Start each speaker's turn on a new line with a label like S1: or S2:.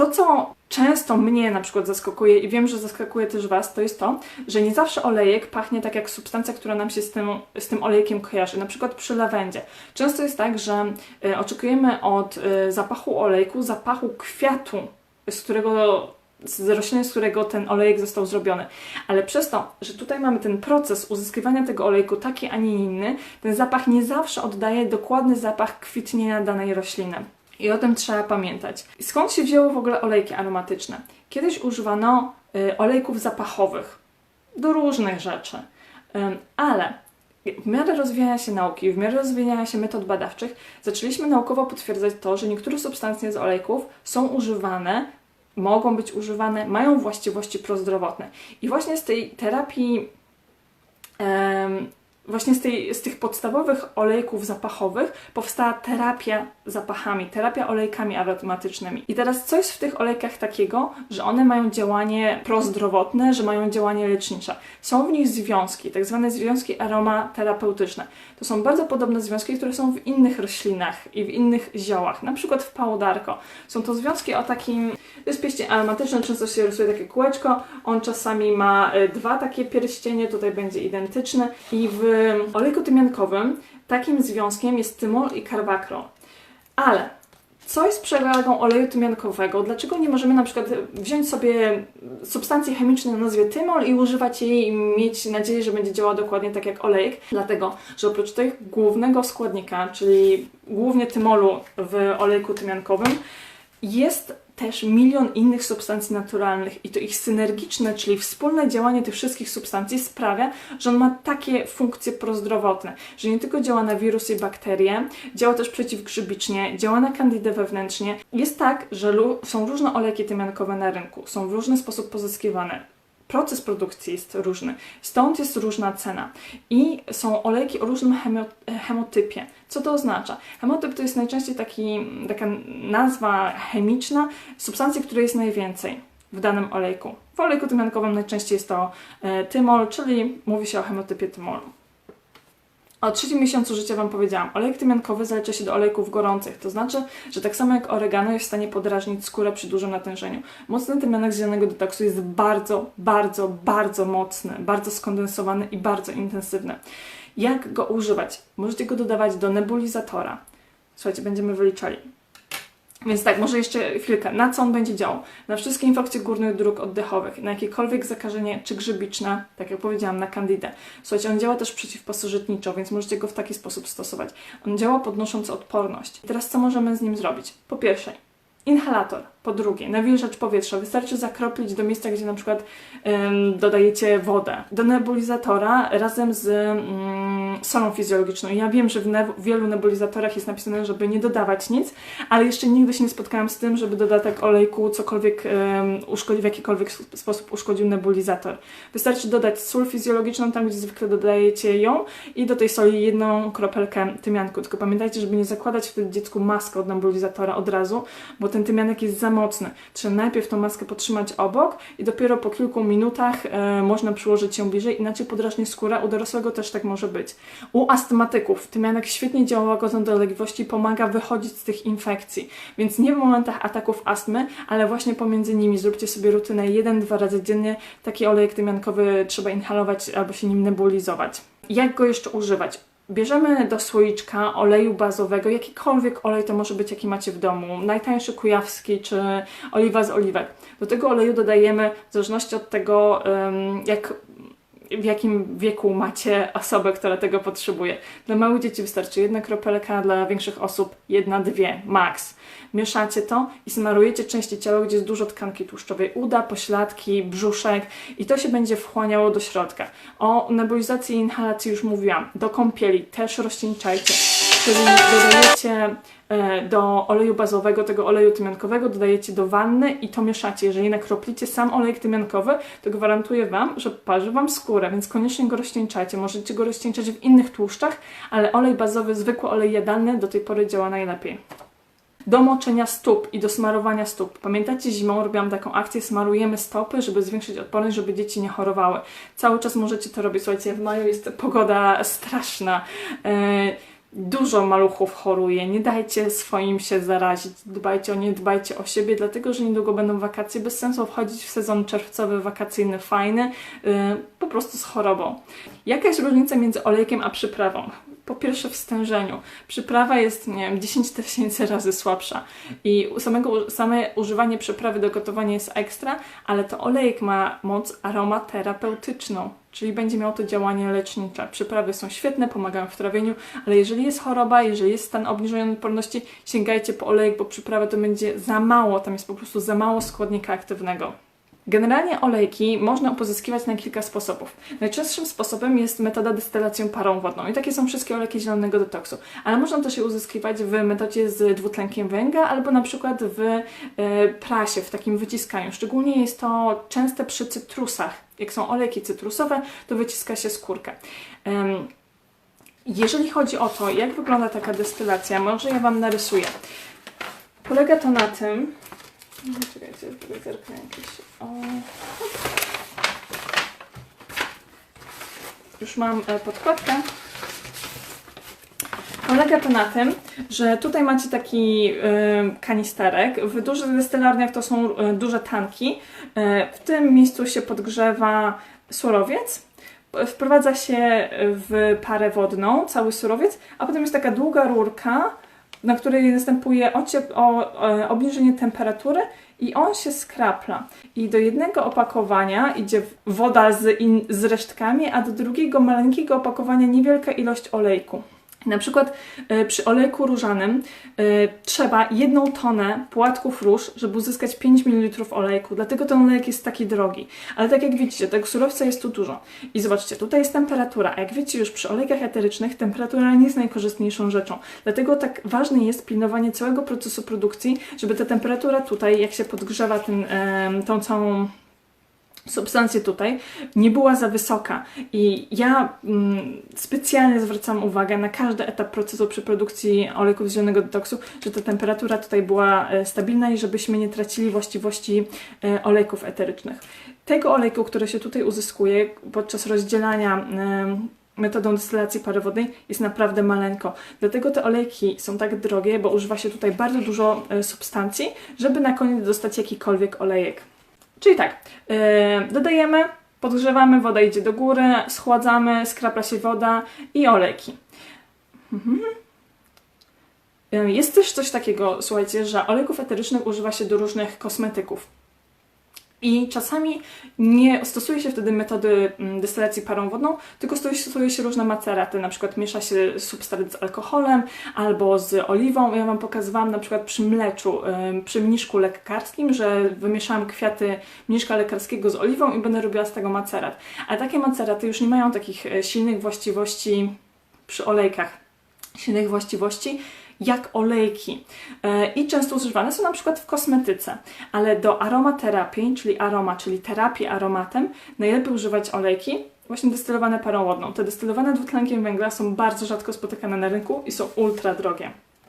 S1: To, co często mnie na przykład zaskakuje i wiem, że zaskakuje też Was, to jest to, że nie zawsze olejek pachnie tak jak substancja, która nam się z tym, z tym olejkiem kojarzy. Na przykład przy lawendzie. Często jest tak, że y, oczekujemy od y, zapachu olejku, zapachu kwiatu, z którego z rośliny, z którego ten olejek został zrobiony. Ale przez to, że tutaj mamy ten proces uzyskiwania tego olejku taki, a nie inny, ten zapach nie zawsze oddaje dokładny zapach kwitnienia danej rośliny. I o tym trzeba pamiętać. Skąd się wzięły w ogóle olejki aromatyczne? Kiedyś używano y, olejków zapachowych do różnych rzeczy, ale w miarę rozwijania się nauki, w miarę rozwijania się metod badawczych, zaczęliśmy naukowo potwierdzać to, że niektóre substancje z olejków są używane, mogą być używane, mają właściwości prozdrowotne. I właśnie z tej terapii właśnie z, tej, z tych podstawowych olejków zapachowych powstała terapia zapachami, terapia olejkami aromatycznymi. I teraz co jest w tych olejkach takiego, że one mają działanie prozdrowotne, że mają działanie lecznicze? Są w nich związki, tak zwane związki aromaterapeutyczne. To są bardzo podobne związki, które są w innych roślinach i w innych ziołach, na przykład w pałdarko. Są to związki o takim, to jest pieścień aromatyczny, często się rysuje takie kółeczko, on czasami ma y, dwa takie pierścienie, tutaj będzie identyczny i w olejku tymiankowym takim związkiem jest tymol i karbakrol. Ale co jest przewagą oleju tymiankowego? Dlaczego nie możemy na przykład wziąć sobie substancji chemicznej o nazwie tymol i używać jej i mieć nadzieję, że będzie działała dokładnie tak jak olejek? Dlatego, że oprócz tego głównego składnika, czyli głównie tymolu w olejku tymiankowym, jest też milion innych substancji naturalnych i to ich synergiczne, czyli wspólne działanie tych wszystkich substancji sprawia, że on ma takie funkcje prozdrowotne, że nie tylko działa na wirusy i bakterie, działa też przeciwgrzybicznie, działa na kandydę wewnętrznie. Jest tak, że są różne olejki tymiankowe na rynku, są w różny sposób pozyskiwane proces produkcji jest różny, stąd jest różna cena. I są olejki o różnym hemotypie. Co to oznacza? Hemotyp to jest najczęściej taki, taka nazwa chemiczna substancji, której jest najwięcej w danym olejku. W olejku tymiankowym najczęściej jest to e, tymol, czyli mówi się o hemotypie tymolu. O trzecim miesiącu życia Wam powiedziałam, olejek tymiankowy zalicza się do olejków gorących, to znaczy, że tak samo jak oregano jest w stanie podrażnić skórę przy dużym natężeniu. Mocny tymianek z zielonego detoksu jest bardzo, bardzo, bardzo mocny, bardzo skondensowany i bardzo intensywny. Jak go używać? Możecie go dodawać do nebulizatora. Słuchajcie, będziemy wyliczali. Więc tak, może jeszcze chwilkę. Na co on będzie działał? Na wszystkie infekcje górnych dróg oddechowych, na jakiekolwiek zakażenie, czy grzybiczne, tak jak powiedziałam, na kandydę. Słuchajcie, on działa też przeciwpasożytniczo, więc możecie go w taki sposób stosować. On działa podnosząc odporność. I teraz co możemy z nim zrobić? Po pierwsze, inhalator. Po drugie, nawilżacz powietrza. Wystarczy zakroplić do miejsca, gdzie na przykład ym, dodajecie wodę. Do nebulizatora razem z ym, solą fizjologiczną. Ja wiem, że w, ne- wielu nebulizatorach jest napisane, żeby nie dodawać nic, ale jeszcze nigdy się nie spotkałam z tym, żeby dodatek olejku cokolwiek ym, uszkodzi, w jakikolwiek sposób uszkodził nebulizator. Wystarczy dodać sól fizjologiczną tam, gdzie zwykle dodajecie ją i do tej soli jedną kropelkę tymianku. Tylko pamiętajcie, żeby nie zakładać wtedy dziecku maskę od nebulizatora od razu, bo ten tymianek jest za mocny. Trzeba najpierw tą maskę potrzymać obok i dopiero po kilku minutach e, można przyłożyć ją bliżej, inaczej podrażnie skóra. U dorosłego też tak może być. U astmatyków tymianek świetnie działa łagodząc dolegliwości, pomaga wychodzić z tych infekcji. Więc nie w momentach ataków astmy, ale właśnie pomiędzy nimi zróbcie sobie rutynę 1-2 razy dziennie. Taki olejek tymiankowy trzeba inhalować albo się nim nebulizować. Jak go jeszcze używać? Bierzemy do słoiczka oleju bazowego, jakikolwiek olej to może być, jaki macie w domu, najtańszy kujawski czy oliwa z oliwek. Do tego oleju dodajemy, w zależności od tego, jak w jakim wieku macie osobę, która tego potrzebuje. Dla małych dzieci wystarczy jedna kropelka, dla większych osób jedna, dwie, max. Mieszacie to i smarujecie części ciała, gdzie jest dużo tkanki tłuszczowej, uda, pośladki, brzuszek i to się będzie wchłaniało do środka. O nebulizacji i inhalacji już mówiłam. Do kąpieli też rozcieńczajcie. Czyli dodajecie E, do oleju bazowego, tego oleju tymiankowego dodajecie do wanny i to mieszacie. Jeżeli nakroplicie sam olejek tymiankowy, to gwarantuję Wam, że parzy Wam skórę, więc koniecznie go rozcieńczajcie. Możecie go rozcieńczać w innych tłuszczach, ale olej bazowy, zwykły olej jadalny do tej pory działa najlepiej do moczenia stóp i do smarowania stóp. Pamiętacie, zimą robiłam taką akcję, smarujemy stopy, żeby zwiększyć odporność, żeby dzieci nie chorowały. Cały czas możecie to robić. Słuchajcie, w maju jest pogoda straszna. Yy, Dużo maluchów choruje, nie dajcie swoim się zarazić, dbajcie o nie, dbajcie o siebie, dlatego że niedługo będą wakacje, bez sensu wchodzić w sezon czerwcowy, wakacyjny, fajny, yy, po prostu z chorobą. Jaka jest różnica między olejkiem a przyprawą? Po pierwsze w stężeniu. Przyprawa jest, nie wiem, 10 tysięcy razy słabsza i samego, same używanie przyprawy do gotowania jest ekstra, ale to olejek ma moc aromaterapeutyczną, czyli będzie miał to działanie lecznicze. Przyprawy są świetne, pomagają w trawieniu, ale jeżeli jest choroba, jeżeli jest stan obniżonej odporności, sięgajcie po olejek, bo przyprawa to będzie za mało, tam jest po prostu za mało składnika aktywnego. Generalnie olejki można pozyskiwać na kilka sposobów. Najczęstszym sposobem jest metoda dystylacją parą wodną i takie są wszystkie olejki zielonego detoksu, ale można też je uzyskiwać w metodzie z dwutlenkiem węgla albo na przykład w e, prasie, w takim wyciskaniu. Szczególnie jest to częste przy cytrusach. Jak są olejki cytrusowe, to wyciska się skórkę. Jeżeli chodzi o to, jak wygląda taka destylacja, może ja Wam narysuję. Polega to na tym, no, Czekajcie, tutaj zerknę jakieś. O. Już mam e, podkładkę. Polega to na tym, że tutaj macie taki kanisterek. W dużych destylarniach to są y, duże tanki. Y, w tym miejscu się podgrzewa surowiec. Wprowadza się w parę wodną cały surowiec, a potem jest taka długa rurka, na której następuje ociep- o, obniżenie temperatury i on się skrapla. I do jednego opakowania idzie woda z, in, z resztkami, a do drugiego maleńkiego opakowania niewielka ilość olejku. Na przykład e, przy olejku różanym e, trzeba jedną tonę płatków róż, żeby uzyskać 5 ml olejku, dlatego ten olejek jest taki drogi. Ale tak jak widzicie, tego surowca jest tu dużo. I zobaczcie, tutaj jest temperatura, a jak wiecie już przy olejkach eterycznych temperatura nie jest najkorzystniejszą rzeczą. Dlatego tak ważne jest pilnowanie całego procesu produkcji, żeby ta temperatura tutaj, jak się podgrzewa ten, tą całą substancję tutaj nie była za wysoka i ja mm, specjalnie zwracam uwagę na każdy etap procesu przy produkcji olejków z zielonego detoksu, że ta temperatura tutaj była e, stabilna i żebyśmy nie tracili właściwości e, olejków eterycznych. Tego olejku, który się tutaj uzyskuje podczas rozdzielania e, metodą destylacji pary wodnej jest naprawdę maleńko. Dlatego te olejki są tak drogie, bo używa się tutaj bardzo dużo substancji, żeby na koniec dostać jakikolwiek olejek. Czyli tak, yy, dodajemy, podgrzewamy, woda idzie do góry, schładzamy, skrapla się woda i olejki. Mhm. Yy, Jest też coś takiego, słuchajcie, że olejków eterycznych używa się do różnych kosmetyków. I czasami nie stosuje się wtedy metody mm, destylacji parą wodną, tylko stosuje się różne maceraty, na przykład miesza się substrat z alkoholem albo z oliwą. Ja Wam pokazywałam na przykład przy mleczu, przy mniszku lekarskim, że wymieszałam kwiaty mniszka lekarskiego z oliwą i będę robiła z tego macerat. Ale takie maceraty już nie mają takich e, silnych właściwości przy olejkach, silnych właściwości jak olejki. E, I często używane są na przykład w kosmetyce, ale do aromaterapii, czyli aroma, czyli terapii aromatem, najlepiej używać olejki, właśnie destylowane parą wodną. Te destylowane dwutlenkiem węgla są bardzo rzadko spotykane na rynku i są ultra drogie.